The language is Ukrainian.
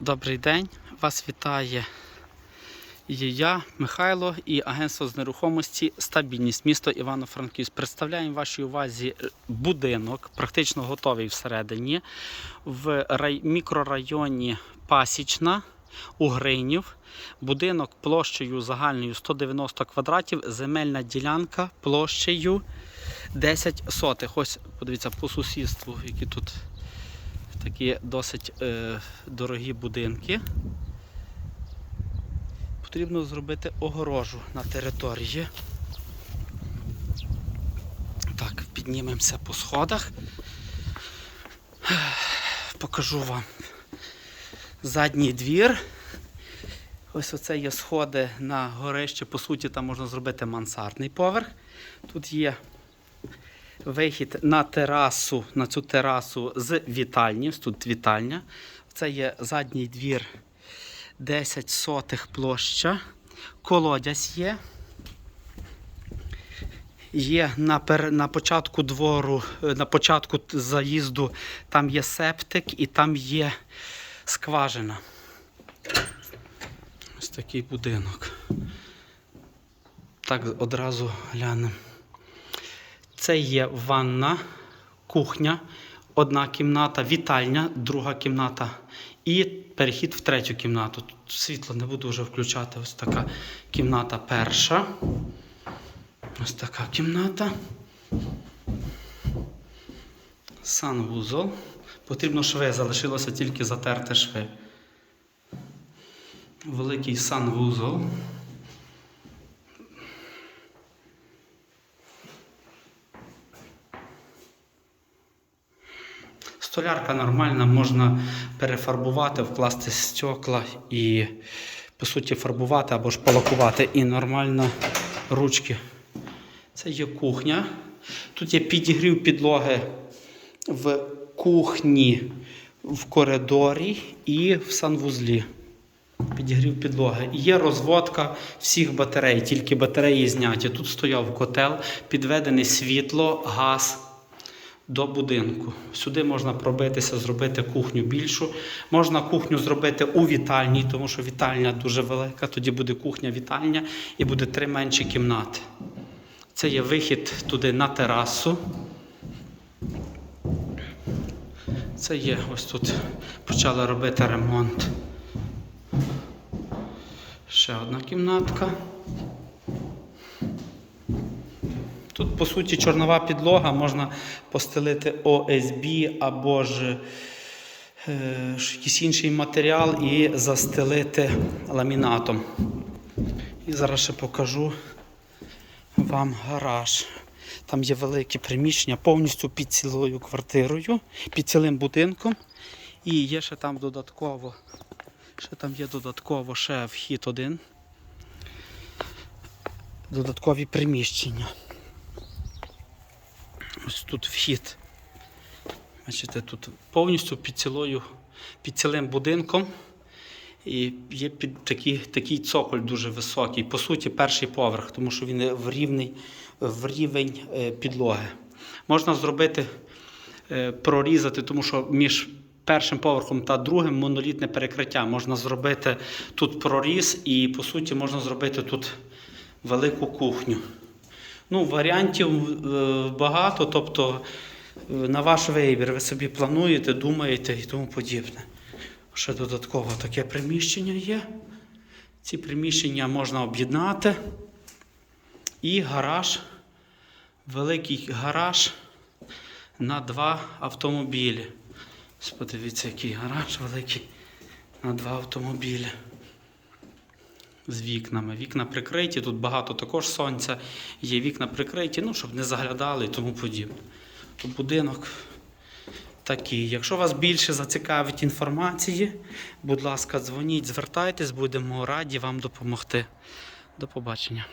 Добрий день, вас вітає і я, Михайло, і агентство з нерухомості Стабільність, місто Івано-Франківськ. Представляємо вашій увазі е, будинок, практично готовий всередині, в рай... мікрорайоні Пасічна у Гринів. Будинок площею загальною 190 квадратів, земельна ділянка площею 10 сотих. Ось подивіться по сусідству, які тут такі досить е, дорогі будинки. Потрібно зробити огорожу на території. Так, піднімемося по сходах. Покажу вам задній двір. Ось оце є сходи на горище. По суті, там можна зробити мансардний поверх. Тут є вихід на терасу, на цю терасу з вітальні. Тут вітальня. Це є задній двір 10 сотих площа. Колодязь є. Є на, пер... на початку двору, е, на початку заїзду, там є септик і там є скважина. Ось такий будинок. Так одразу глянемо. Це є ванна, кухня, одна кімната, вітальня, друга кімната і перехід в третю кімнату. Тут світло не буду вже включати. Ось така кімната перша. Ось така кімната. Санвузол. Потрібно шви, залишилося тільки затерти шви. Великий санвузол. Столярка нормальна, можна перефарбувати, вкласти стекла і, по суті, фарбувати або ж полакувати. І нормально ручки. Це є кухня. Тут є підігрів підлоги в кухні, в коридорі і в санвузлі. Підігрів підлоги. Є розводка всіх батарей, тільки батареї зняті. Тут стояв котел, підведене світло, газ до будинку. Сюди можна пробитися, зробити кухню більшу. Можна кухню зробити у вітальні, тому що вітальня дуже велика. Тоді буде кухня-вітальня і буде три менші кімнати. Це є вихід туди на терасу. Це є ось тут почали робити ремонт. Ще одна кімнатка. Тут, по суті, чорнова підлога, можна постелити ОСБ або ж е, якийсь інший матеріал і застелити ламінатом. І зараз ще покажу вам гараж. Там є велике приміщення повністю під цілою квартирою, під цілим будинком. І є ще там додатково, ще там є додатково ще вхід один. Додаткові приміщення. Ось тут вхід. Бачите, тут повністю під цілою, під цілим будинком. І є під такий, такий цоколь дуже високий. По суті, перший поверх, тому що він в, рівний, в рівень е, підлоги. Можна зробити, е, прорізати, тому що між першим поверхом та другим монолітне перекриття. Можна зробити тут проріз і, по суті, можна зробити тут велику кухню. Ну, варіантів е, багато, тобто е, на ваш вибір, ви собі плануєте, думаєте і тому подібне. Ще додатково таке приміщення є. Ці приміщення можна об'єднати. І гараж, великий гараж на два автомобілі. Подивіться, який гараж великий на два автомобілі з вікнами. Вікна прикриті, тут багато також сонця, є вікна прикриті, ну, щоб не заглядали і тому подібне. То будинок такий. Якщо вас більше зацікавить інформації, будь ласка, дзвоніть, звертайтесь, будемо раді вам допомогти. До побачення.